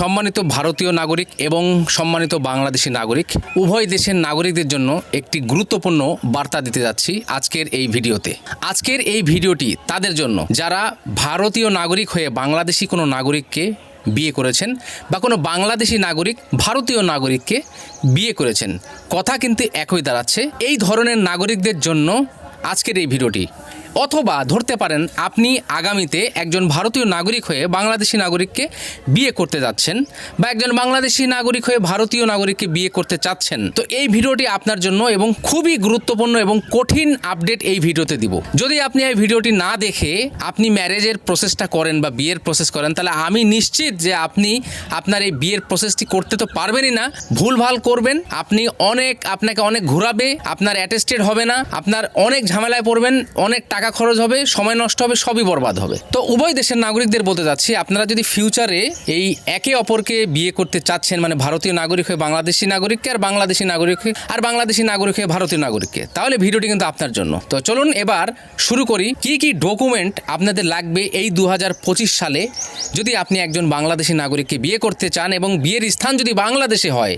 সম্মানিত ভারতীয় নাগরিক এবং সম্মানিত বাংলাদেশি নাগরিক, উভয় দেশের নাগরিকদের জন্য একটি গুরুত্বপূর্ণ বার্তা দিতে যাচ্ছি আজকের এই ভিডিওতে। আজকের এই ভিডিওটি তাদের জন্য। যারা ভারতীয় নাগরিক হয়ে বাংলাদেশি কোনো নাগরিককে বিয়ে করেছেন বা কোনো বাংলাদেশি নাগরিক ভারতীয় নাগরিককে বিয়ে করেছেন, কথা কিন্তু একই দাঁড়াচ্ছে। এই ধরনের নাগরিকদের জন্য আজকের এই ভিডিওটি। অথবা ধরতে পারেন আপনি আগামীতে একজন ভারতীয় নাগরিক হয়ে বাংলাদেশি নাগরিককে বিয়ে করতে যাচ্ছেন বা একজন বাংলাদেশি নাগরিক হয়ে ভারতীয় নাগরিককে বিয়ে করতে চাচ্ছেন। তো এই ভিডিওটি আপনার জন্য এবং খুবই গুরুত্বপূর্ণ এবং কঠিন আপডেট এই ভিডিওতে দিব। যদি আপনি এই ভিডিওটি না দেখে আপনি ম্যারেজের প্রসেসটা করেন বা বিয়ের প্রসেস করেন, তাহলে আমি নিশ্চিত যে আপনি আপনার এই বিয়ের প্রসেসটি করতে তো পারবেনই না। ভুলভাল করবেন, আপনি অনেক, আপনাকে অনেক ঘোরাবে, আপনার অ্যাটেস্টেড হবে না, আপনার অনেক ঝামেলায় পড়বেন, অনেক টাকা খরচ হবে, সময় নষ্ট হবে, সবই বরবাদ হবে। তো উভয় দেশের নাগরিকদের বলতে চাচ্ছি, আপনারা যদি ফিউচারে এই একে অপরকে বিয়ে করতে চাচ্ছেন মানে ভারতীয় নাগরিক হয়ে বাংলাদেশি নাগরিককে আর বাংলাদেশি নাগরিক হয়ে আর বাংলাদেশি নাগরিক হয়ে ভারতীয় নাগরিককে, তাহলে ভিডিওটি কিন্তু আপনার জন্য। তো চলুন এবার শুরু করি, কি কি ডকুমেন্ট আপনাদের লাগবে এই দু হাজার পঁচিশ সালে? যদি আপনি একজন বাংলাদেশি নাগরিককে বিয়ে করতে চান এবং বিয়ের স্থান যদি বাংলাদেশে হয়,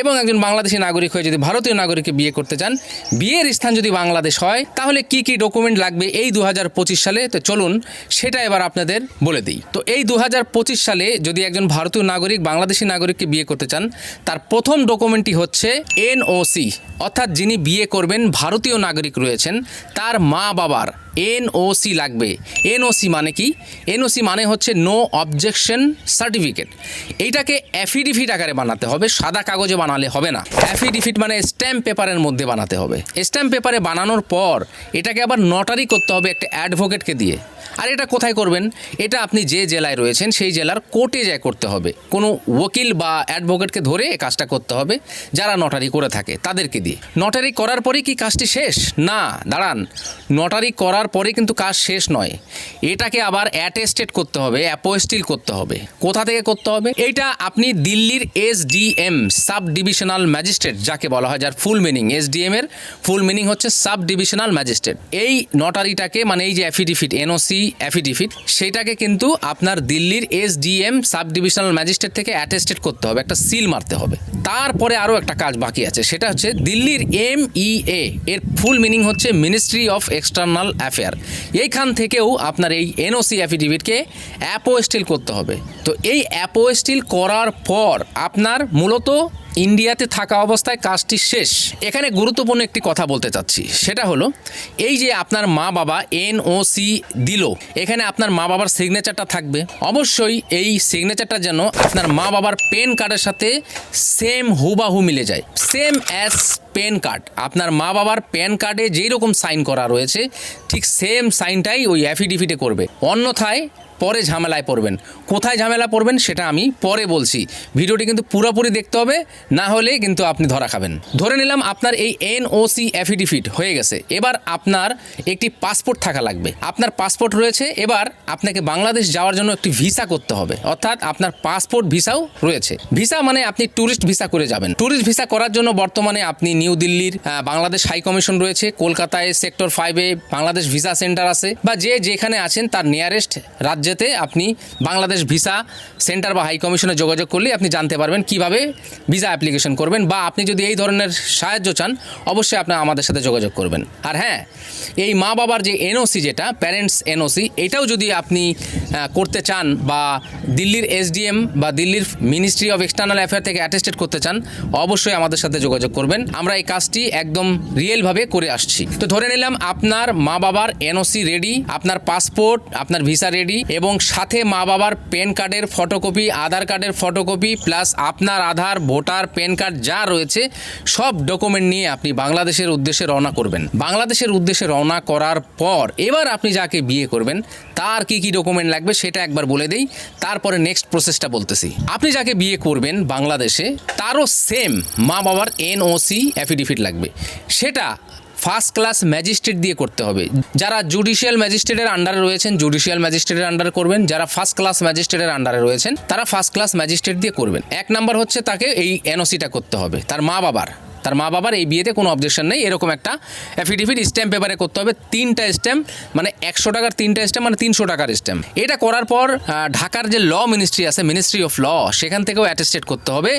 এবং একজন বাংলাদেশি নাগরিক হয়ে যদি ভারতীয় নাগরিককে বিয়ে করতে চান, বিয়ের স্থান যদি বাংলাদেশ হয়, তাহলে কি কি ডকুমেন্ট লাগবে এই দু হাজার পঁচিশ সালে। তো চলুন সেটা এবার আপনাদের বলে দিই। তো এই দু হাজার পঁচিশ সালে যদি একজন ভারতীয় নাগরিক, বাংলাদেশি নাগরিককে বিয়ে করতে চান, তার প্রথম ডকুমেন্টটি হচ্ছে এনওসি, অর্থাৎ যিনি বিয়ে করবেন ভারতীয় নাগরিক রয়েছেন, তার মা বাবার এনওসি লাগবে। এনওসি মানে কি? এনওসি মানে হচ্ছে নো অবজেকশন সার্টিফিকেট। এইটাকে অ্যাফিডেভিট আকারে বানাতে হবে, সাদা কাগজে বানালে হবে না। অ্যাফিডেভিট মানে স্ট্যাম্প পেপারের মধ্যে বানাতে হবে। স্ট্যাম্প পেপারে বানানোর পর এটাকে আবার নটারি করতে হবে একটা অ্যাডভোকেটকে দিয়ে। আর এটা কোথায় করবেন? এটা আপনি যে জেলায় রয়েছেন, সেই জেলার কোর্টে যায় করতে হবে। কোনো ওকিল বা অ্যাডভোকেটকে ধরে এই কাজটা করতে হবে, যারা নটারি করে থাকে, তাদেরকে দিয়ে। নটারি করার পরে কি কাজটি শেষ? না, দাঁড়ান। নটারি করার পরে কিন্তু কাজ শেষ নয়। এটাকে আবার অ্যাটেস্টেড করতে হবে অ্যাপোস্টিল করতে হবে। কোথা থেকে করতে হবে? এইটা আপনি দিল্লির S DM sub divisional magistrate, যাকে বলা হয় যার ফুল মিনিং এস এর ফুল মিনিং হচ্ছে সাব ডিভিশনাল ম্যাজিস্ট্রেট। এই নটারিটাকে মানে এই যে অ্যাফিডেভিট এনওসি অ্যাফিডেভিট সেটাকে কিন্তু আপনার দিল্লির S DM sub divisional magistrate থেকে অ্যাটেস্টেড করতে হবে, একটা সিল মারতে হবে। তারপরে আরও একটা কাজ বাকি আছে, সেটা হচ্ছে দিল্লির এম ই এ এর ফুল মিনিং হচ্ছে মিনিস্ট্রি অফ এক্সটার্নাল অ্যাফেয়ার এইখান থেকেও আপনার এই এনওসি অ্যাফিডেভিটকে অ্যাপোস্টিল করতে হবে। তো এই অ্যাপোস্টিল করার পর আপনার মূলত ইন্ডিয়াতে থাকা অবস্থায় কাজটি শেষ। এখানে গুরুত্বপূর্ণ একটি কথা বলতে চাচ্ছি। সেটা হলো, এই যে আপনার মা বাবা এনওসি দিল, এখানে আপনার মা বাবার সিগনেচারটা থাকবে। অবশ্যই এই সিগনেচারটা যেন আপনার মা বাবার পেন কার্ডের সাথে সেম হুবাহু মিলে যায়। সেম অ্যাজ পেন কার্ড আপনার মা বাবার প্যান কার্ডে যেই রকম সাইন করা রয়েছে, ঠিক সেম সাইনটাই ওই অ্যাফিডেভিটে করবে। অন্যথায় পরে ঝামেলায় পড়বেন। কোথায় ঝামেলা পড়বেন সেটা আমি পরে বলছি। ভিডিওটি কিন্তু পুরোপুরি দেখতে হবে। না হলে কিন্তু আপনি ধরা খাবেন। ধরে নিলাম আপনার এই এনওসি অ্যাফিডেভিট হয়ে গেছে। এবার আপনার একটি পাসপোর্ট থাকা লাগবে। আপনার পাসপোর্ট রয়েছে, এবার আপনাকে বাংলাদেশ যাওয়ার জন্য একটি ভিসা করতে হবে। অর্থাৎ আপনার পাসপোর্ট ভিসাও রয়েছে। ভিসা মানে আপনি ট্যুরিস্ট ভিসা করে যাবেন। ট্যুরিস্ট ভিসা করার জন্য বর্তমানে আপনি নিউ দিল্লির বাংলাদেশ হাই কমিশন রয়েছে, কলকাতায় সেক্টর ফাইভে বাংলাদেশ ভিসা সেন্টার আছে, বা যে যেখানে আছেন তার নিয়ারেস্ট রাজ্যেতে আপনি বাংলাদেশ ভিসা সেন্টার বা হাই কমিশনে যোগাযোগ করলে আপনি জানতে পারবেন কীভাবে ভিসা অ্যাপ্লিকেশন করবেন বা আপনি যদি এই ধরনের সাহায্য চান, অবশ্যই আপনার আমাদের সাথে যোগাযোগ করবেন। আর হ্যাঁ এই মা বাবার যে এনওসি যেটা প্যারেন্টস এনওসি এটাও যদি আপনি করতে চান বা দিল্লির এসডিএম বা দিল্লির মিনিস্ট্রি অফ এক্সটার্নাল অ্যাফেয়ার থেকে অ্যাটেস্টেড করতে চান, অবশ্যই আমাদের সাথে যোগাযোগ করবেন। আমরা এই কাজটি একদম রিয়েলভাবে করে আসছি। তো ধরে নিলাম আপনার মা বাবার এনওসি রেডি আপনার পাসপোর্ট আপনার ভিসা রেডি এবং সাথে মা বাবার পেন কার্ডের ফটোকপি আধার কার্ডের ফটোকপি প্লাস আপনার আধার ভোটার পেন কার্ড যা রয়েছে, সব ডকুমেন্ট নিয়ে আপনি বাংলাদেশের উদ্দেশ্যে রওনা করবেন। বাংলাদেশের উদ্দেশ্যে রওনা করার পর এবার আপনি যাকে বিয়ে করবেন, তার কি কি ডকুমেন্ট লাগবে সেটা একবার বলে দেই, তারপরে নেক্সট প্রসেসটা বলতেছি। আপনি যাকে বিয়ে করবেন বাংলাদেশে, তারও সেম মা বাবার এনওসি অ্যাফিডেভিট লাগবে। সেটা ফার্স্ট ক্লাস ম্যাজিস্ট্রেট দিয়ে করতে হবে। যারা জুডিশিয়াল ম্যাজিস্ট্রেটের আন্ডারে রয়েছেন, জুডিশিয়াল ম্যাজিস্ট্রেটের আন্ডারে করবেন। যারা ফার্স্ট ক্লাস ম্যাজিস্ট্রেটের আন্ডারে রয়েছেন, তারা ফার্স্ট ক্লাস ম্যাজিস্ট্রেট দিয়ে করবেন। এক নাম্বার হচ্ছে তাকে এই এনওসিটা করতে হবে, তার মা বাবার তার মা বাবার এই বিয়েতে কোনো অবজেকশন নেই। এরকম একটা অ্যাফিডেভিট স্ট্যাম্প পেপারে করতে হবে। তিনটা স্ট্যাম্প মানে একশো টাকার তিনটা স্ট্যাম্প মানে তিনশো টাকার স্ট্যাম্প এটা করার পর ঢাকার যে ল মিনিস্ট্রি আছে মিনিস্ট্রি অফ ল সেখান থেকেও অ্যাটেস্টেড করতে হবে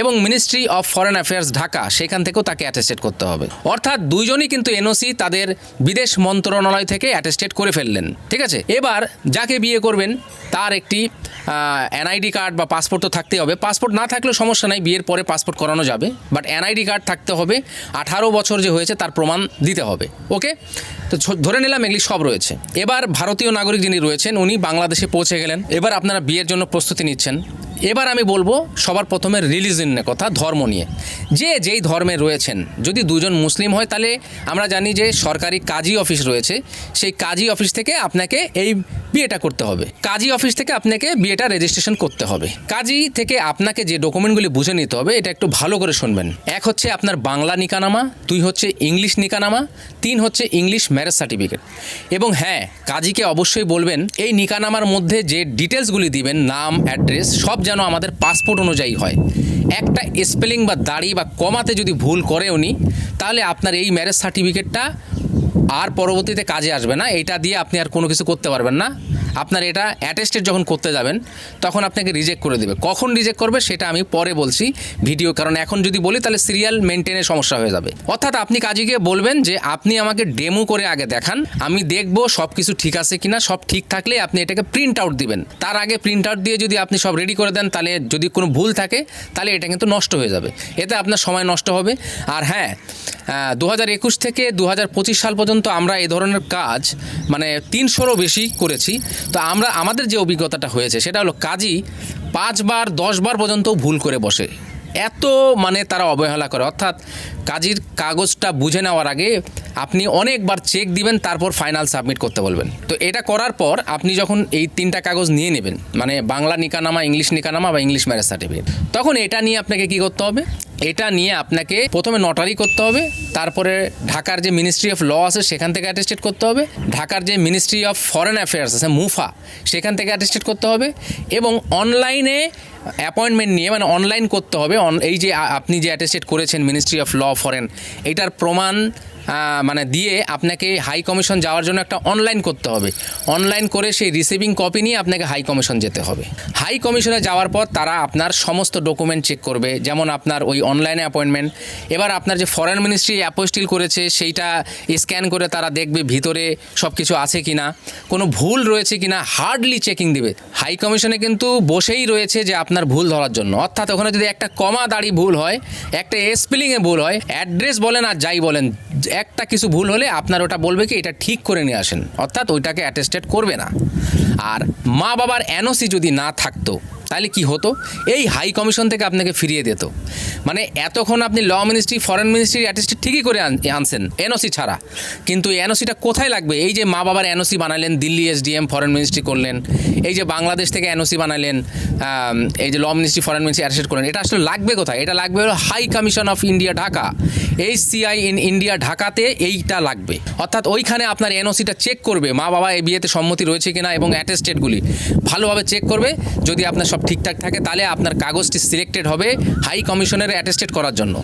এবং ministry of foreign affairs Dhaka, সেখান থেকেও তাকে অ্যাটেস্টেড করতে হবে। অর্থাৎ দুইজনই কিন্তু এনওসি তাদের বিদেশ মন্ত্রণালয় থেকে অ্যাটেস্টেড করে ফেললেন, ঠিক আছে? এবার যাকে বিয়ে করবেন, তার একটি এনআইডি কার্ড বা পাসপোর্ট তো থাকতেই হবে। পাসপোর্ট না থাকলেও সমস্যা নাই, বিয়ের পরে পাসপোর্ট করানো যাবে। বাট এনআইডি কার্ড থাকতে হবে আঠারো বছর যে হয়েছে তার প্রমাণ দিতে হবে ওকে তো ধরে নিলাম এগুলি সব রয়েছে। এবার ভারতীয় নাগরিক যিনি রয়েছেন, উনি বাংলাদেশে পৌঁছে গেলেন। এবার আপনারা বিয়ের জন্য প্রস্তুতি নিচ্ছেন। এবার আমি বলব, সবার প্রথমে রিলিজন কথা, ধর্ম নিয়ে। যে যেই ধর্মে রয়েছেন, যদি দুজন মুসলিম হয়, তাহলে আমরা জানি যে সরকারি কাজী অফিস রয়েছে। সেই কাজী অফিস থেকে আপনাকে এই বিয়েটা করতে হবে। কাজী অফিস থেকে আপনাকে বিয়েটা রেজিস্ট্রেশন করতে হবে। কাজী থেকে আপনাকে যে ডকুমেন্টগুলি বুঝে নিতে হবে, এটা একটু ভালো করে শুনবেন। এক হচ্ছে আপনার বাংলা নিকানামা, দুই হচ্ছে ইংলিশ নিকানামা, তিন হচ্ছে ইংলিশ ম্যারেজ সার্টিফিকেট এবং হ্যাঁ কাজীকে অবশ্যই বলবেন, এই নিকানামার মধ্যে যে ডিটেলসগুলি দিবেন, নাম অ্যাড্রেস সব যেন আমাদের পাসপোর্ট অনুযায়ী হয়। একটা স্পেলিং বা দাড়ি বা কমাতে যদি ভুল করে উনি, তাহলে আপনার এই ম্যারেজ সার্টিফিকেটটা আর পরবর্তীতে কাজে আসবে না। এটা দিয়ে আপনি আর কোনো কিছু করতে পারবেন না। আপনার এটা অ্যাটেস্টেড যখন করতে যাবেন, তখন আপনাকে রিজেক্ট করে দেবে। কখন রিজেক্ট করবে সেটা আমি পরে বলছি ভিডিও কারণ এখন যদি বলি তাহলে সিরিয়াল মেনটেনের সমস্যা হয়ে যাবে। অর্থাৎ আপনি কাজীকে বলবেন যে, আপনি আমাকে ডেমো করে আগে দেখান, আমি দেখব সব কিছু ঠিক আছে কিনা, সব ঠিক থাকলে আপনি এটাকে প্রিন্ট আউট দিবেন। তার আগে প্রিন্ট আউট দিয়ে যদি আপনি সব রেডি করে দেন, তাহলে যদি কোনো ভুল থাকে, তাহলে এটা কিন্তু নষ্ট হয়ে যাবে। এতে আপনার সময় নষ্ট হবে। আর হ্যাঁ দু হাজার একুশ থেকে দু হাজার পঁচিশ সাল পর্যন্ত আমরা এই ধরনের কাজ মানে তিনশোরও বেশি করেছি। তো আমরা, আমাদের যে অভিজ্ঞতাটা হয়েছে, সেটা হলো কাজী পাঁচবার, দশবার পর্যন্ত ভুল করে বসে। এত মানে তারা অবহেলা করে। অর্থাৎ কাজের কাগজটা বুঝে নেওয়ার আগে আপনি অনেকবার চেক দিবেন, তারপর ফাইনাল সাবমিট করতে বলবেন। তো এটা করার পর আপনি যখন এই তিনটা কাগজ নিয়ে নেবেন মানে বাংলা নিকানামা, ইংলিশ নিকানামা বা ইংলিশ ম্যারেজ সার্টিফিকেট তখন এটা নিয়ে আপনাকে কি করতে হবে? এটা নিয়ে আপনাকে প্রথমে নটারি করতে হবে, তারপরে ঢাকার যে মিনিস্ট্রি অফ ল আছে সেখান থেকে অ্যাটেস্টেড করতে হবে, ঢাকার যে মিনিস্ট্রি অফ ফরেন অ্যাফেয়ার্স আছে মুফা, সেখান থেকে অ্যাটেস্টেড করতে হবে এবং অনলাইনে অ্যাপয়েন্টমেন্ট নিয়ে মানে অনলাইন করতে হবে। এই যে আপনি যে অ্যাটেস্টেড করেছেন মিনিস্ট্রি অফ ল ফরেন এটার প্রমাণ মানে দিয়ে আপনাকে হাই কমিশন যাওয়ার জন্য একটা অনলাইন করতে হবে। অনলাইন করে সেই রিসিভিং কপি নিয়ে আপনাকে হাই কমিশন যেতে হবে। হাই কমিশনে যাওয়ার পর তারা আপনার সমস্ত ডকুমেন্ট চেক করবে, যেমন আপনার ওই অনলাইনে অ্যাপয়েন্টমেন্ট এবার আপনার যে ফরেন মিনিস্ট্রি অ্যাপোস্টিল করেছে, সেইটা স্ক্যান করে তারা দেখবে ভিতরে সব কিছু আছে কি না কোনো ভুল রয়েছে কি না হার্ডলি চেকিং দেবে। হাই কমিশনে কিন্তু বসেই রয়েছে যে আপনার ভুল ধরার জন্য। অর্থাৎ ওখানে যদি একটা কমা দাড়ি ভুল হয়, একটা স্পেলিংয়ে ভুল হয় অ্যাড্রেস বলেন আর যাই বলেন একটা কিছু ভুল হলে আপনার ওটা বলবে কি, এটা ঠিক করে নিয়ে আসেন। অর্থাৎ ওইটাকে অ্যাটেস্টেড করবে না। আর মা বাবার এনওসি যদি না থাকতো তাহলে কি হতো? এই হাই কমিশন থেকে আপনাকে ফিরিয়ে দিত। মানে এতক্ষণ আপনি law ministry foreign ministry attested ঠিকই করে আনছেন এনওসি ছাড়া। কিন্তু এনওসিটা কোথায় লাগবে? এই যে মা বাবার এনওসি বানালেন, দিল্লি এসডিএম ফরেন মিনিস্ট্রি করলেন, এই যে বাংলাদেশ থেকে এনওসি বানালেন এই যে law ministry foreign ministry attested করলেন, এটা আসলে লাগবে কোথায়? এটা লাগবে হলো high commission of India Dhaka এই সিআই ইন ইন্ডিয়া ঢাকাতে এইটা লাগবে। অর্থাৎ ওইখানে আপনার এনওসিটা চেক করবে, মা বাবা এই বিয়েতে সম্মতি রয়েছে কিনা এবং অ্যাটেস্টেডগুলি ভালোভাবে চেক করবে, যদি আপনার সব ঠিকঠাক থাকে, তাহলে আপনার কাগজটি সিলেক্টেড হবে হাই কমিশনের অ্যাটেস্টেড করার জন্য।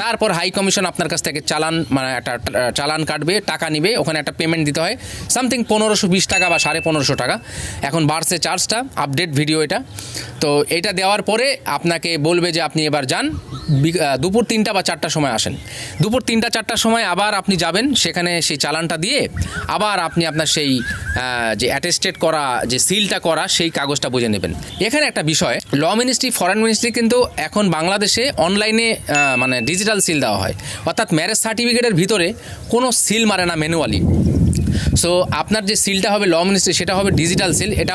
তারপর হাই কমিশন আপনার কাছ থেকে চালান মানে একটা চালান কাটবে, টাকা নিবে, ওখানে একটা পেমেন্ট দিতে হয় সামথিং পনেরোশো বিশ টাকা বা সাড়ে পনেরোশো টাকা। এখন বাড়ছে চার্জটা আপডেট ভিডিও এটা। তো এটা দেওয়ার পরে আপনাকে বলবে যে আপনি এবার যান দুপুর তিনটা বা চারটার সময় আসেন। দুপুর তিনটা, চারটার সময় আবার আপনি যাবেন, সেখানে সেই চালানটা দিয়ে আবার আপনি আপনার সেই যে অ্যাটেস্টেড করা, যে সিলটা করা, সেই কাগজটা বুঝে নেবেন। এখানে একটা বিষয় ল মিনিস্ট্রি ফরেন মিনিস্ট্রি কিন্তু এখন বাংলাদেশে অনলাইনে মানে ডিজিটাল সিল দেওয়া হয়। অর্থাৎ ম্যারেজ সার্টিফিকেটের ভিতরে কোনো সিল মারে না ম্যানুয়ালি সো আপনার যে সিলটা হবে ল মিনিস্ট্রি সেটা হবে ডিজিটাল সিল এটা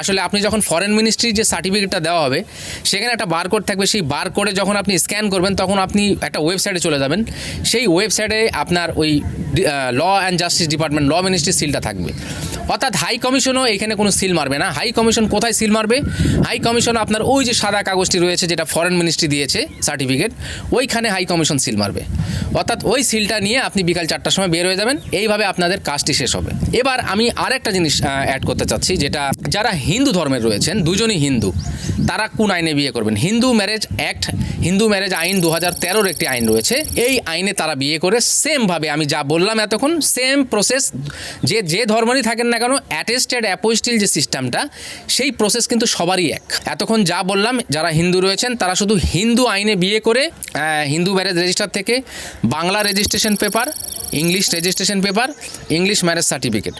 আসলে আপনি যখন ফরেন মিনিস্ট্রির যে সার্টিফিকেটটা দেওয়া হবে, সেখানে একটা বারকোড থাকবে। সেই বারকোডে যখন আপনি স্ক্যান করবেন, তখন আপনি একটা ওয়েবসাইটে চলে যাবেন। সেই ওয়েবসাইটে আপনার ওই law and justice department law মিনিস্ট্রির সিলটা থাকবে। অর্থাৎ হাই কমিশনও এখানে কোনো সিল মারবে না। হাই কমিশন কোথায় সিল মারবে? হাই কমিশন আপনার ওই যে সাদা কাগজটি রয়েছে, যেটা ফরেন মিনিস্ট্রি দিয়েছে সার্টিফিকেট ওইখানে হাই কমিশন সিল মারবে। অর্থাৎ ওই সিলটা নিয়ে আপনি বিকাল চারটার সময় বের হয়ে যাবেন। এইভাবে আপনাদের কাজটি শেষ হবে। এবার আমি আরেকটা জিনিস অ্যাড করতে চাচ্ছি, যেটা যারা হিন্দু ধর্মের রয়েছেন, দুজনই হিন্দু, তারা কোন আইনে বিয়ে করবেন? Hindu marriage act Hindu marriage আইন দু হাজার তেরোর একটি আইন রয়েছে। এই আইনে তারা বিয়ে করে সেমভাবে আমি যা বললাম এতক্ষণ সেম প্রসেস যে যে ধর্মেরই থাকেন না কেন অ্যাটেস্টেড অ্যাপোস্টিল যে সিস্টেমটা সেই প্রসেস কিন্তু সবারই এক। এতক্ষণ যা বললাম, যারা হিন্দু রয়েছেন, তারা শুধু হিন্দু আইনে বিয়ে করে হিন্দু ম্যারেজ রেজিস্টার থেকে Bangla registration paper English registration paper English marriage certificate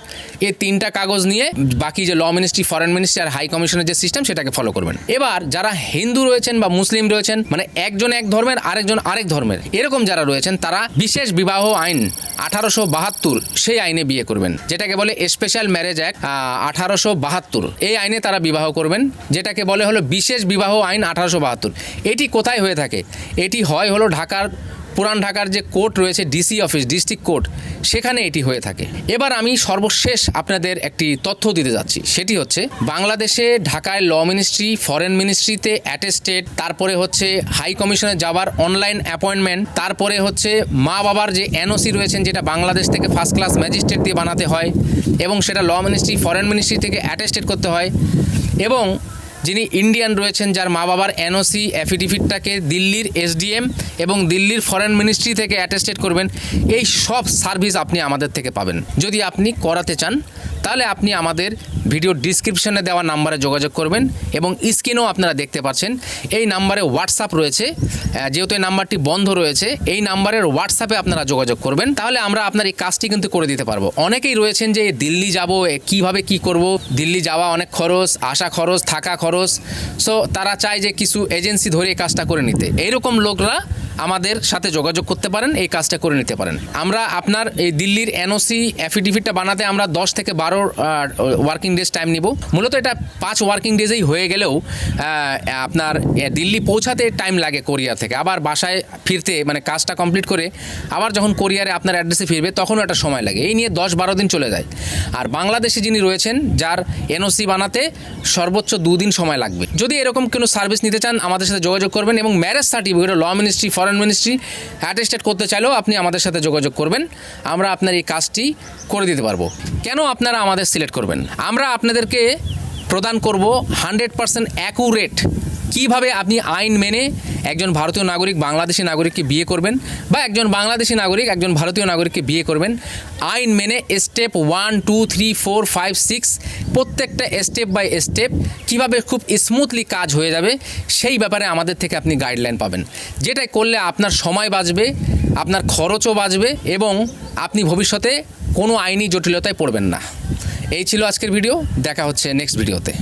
এই তিনটা কাগজ নিয়ে বাকি যে ল মিনিস্ট্রি ফরেন মিনিস্ট্রি আর হাই কমিশনের যে সিস্টেম সেটাকে ফলো করবেন। এবার যারা হিন্দু রয়েছেন বা মুসলিম রয়েছেন মানে একজন এক ধর্মের, আরেকজন আরেক ধর্মের, এরকম যারা রয়েছেন, তারা বিশেষ বিবাহ আইন আঠারোশো বাহাত্তর সেই আইনে বিয়ে করবেন, যেটাকে বলে স্পেশাল ম্যারেজ অ্যাক্ট আঠারোশো বাহাত্তর। এই আইনে তারা বিবাহ করবেন, যেটাকে বলে হলো বিশেষ বিবাহ আইন আঠারোশো বাহাত্তর। এটি কোথায় হয়ে থাকে? এটি হয় হলো ঢাকার পুরান ঢাকার যে কোর্ট রয়েছে ডিসি অফিস ডিস্ট্রিক্ট কোর্ট সেখানে এটি হয়ে থাকে। এবার আমি সর্বশেষ আপনাদের একটি তথ্য দিতে যাচ্ছি। সেটি হচ্ছে, বাংলাদেশে ঢাকায় ল মিনিস্ট্রি ফরেন মিনিস্ট্রিতে অ্যাটেস্টেড তারপরে হচ্ছে হাই কমিশনে যাওয়ার অনলাইন অ্যাপয়েন্টমেন্ট তারপরে হচ্ছে মা বাবার যে এনওসি রয়েছেন, যেটা বাংলাদেশ থেকে ফার্স্ট ক্লাস ম্যাজিস্ট্রেট দিয়ে বানাতে হয়, এবং সেটা ল মিনিস্ট্রি ফরেন মিনিস্ট্রি থেকে অ্যাটেস্টেড করতে হয়, এবং যিনি ইন্ডিয়ান রয়েছেন, যার মা বাবার এনওসি অ্যাফিডেভিটটাকে দিল্লির এসডিএম এবং দিল্লির ফরেন মিনিস্ট্রি থেকে অ্যাটেস্টেড করবেন। এই সব সার্ভিস আপনি আমাদের থেকে পাবেন। যদি আপনি করাতে চান তাহলে আপনি আমাদের ভিডিও ডিসক্রিপশনে দেওয়া নাম্বারে যোগাযোগ করবেন এবং স্ক্রিনেও আপনারা দেখতে পাচ্ছেন। এই নাম্বারে হোয়াটসঅ্যাপ রয়েছে। যেহেতু এই নাম্বারটি বন্ধ রয়েছে, এই নাম্বারের হোয়াটসঅ্যাপে আপনারা যোগাযোগ করবেন। তাহলে আমরা আপনার এই কাজটি কিন্তু করে দিতে পারব। অনেকেই রয়েছেন যে দিল্লি যাব কীভাবে কি করব? দিল্লি যাওয়া অনেক খরচ, আসা খরচ, থাকা খরচ। সো তারা চায় যে, কিছু এজেন্সি ধরে এই কাজটা করে নিতে। এইরকম লোকরা আমাদের সাথে যোগাযোগ করতে পারেন, এই কাজটা করে নিতে পারেন। আমরা আপনার এই দিল্লির এনওসি অ্যাফিডেভিটটা বানাতে আমরা দশ থেকে বারো ওয়ার্কিং ডেজ টাইম নিব। মূলত এটা পাঁচ ওয়ার্কিং ডেজেই হয়ে গেলেও আপনার দিল্লি পৌঁছাতে টাইম লাগে কোরিয়ার থেকে। আবার বাসায় ফিরতে মানে কাজটা কমপ্লিট করে আবার যখন কোরিয়ারে আপনার অ্যাড্রেসে ফিরবে, তখনও একটা সময় লাগে। এই নিয়ে দশ বারো দিন চলে যায়। আর বাংলাদেশে যিনি রয়েছেন, যার এনওসি বানাতে সর্বোচ্চ দুদিন সময় লাগবে। যদি এরকম কোনো সার্ভিস নিতে চান, আমাদের সাথে যোগাযোগ করবেন এবং marriage certificate law ministry foreign ministry attested করতে চাইলেও আপনি আমাদের সাথে যোগাযোগ করবেন। আমরা আপনার এই কাজটি করে দিতে পারব। কেন আপনারা আমাদের সিলেক্ট করবেন? আমরা আপনাদেরকে প্রদান করব হান্ড্রেড পার্সেন্ট অ্যাকুরেট। কীভাবে আপনি আইন মেনে একজন ভারতীয় নাগরিক বাংলাদেশি নাগরিককে বিয়ে করবেন বা একজন বাংলাদেশি নাগরিক একজন ভারতীয় নাগরিককে বিয়ে করবেন, আইন মেনে step one, two, three, four, five, six, প্রত্যেকটা স্টেপ বাই স্টেপ কীভাবে খুব স্মুথলি কাজ হয়ে যাবে সেই ব্যাপারে আমাদের থেকে আপনি গাইডলাইন পাবেন। যেটাই করলে আপনার সময় বাঁচবে, আপনার খরচও বাঁচবে এবং আপনি ভবিষ্যতে কোনো আইনি জটিলতায় পড়বেন না। এই ছিল আজকের ভিডিও। দেখা হচ্ছে নেক্সট ভিডিওতে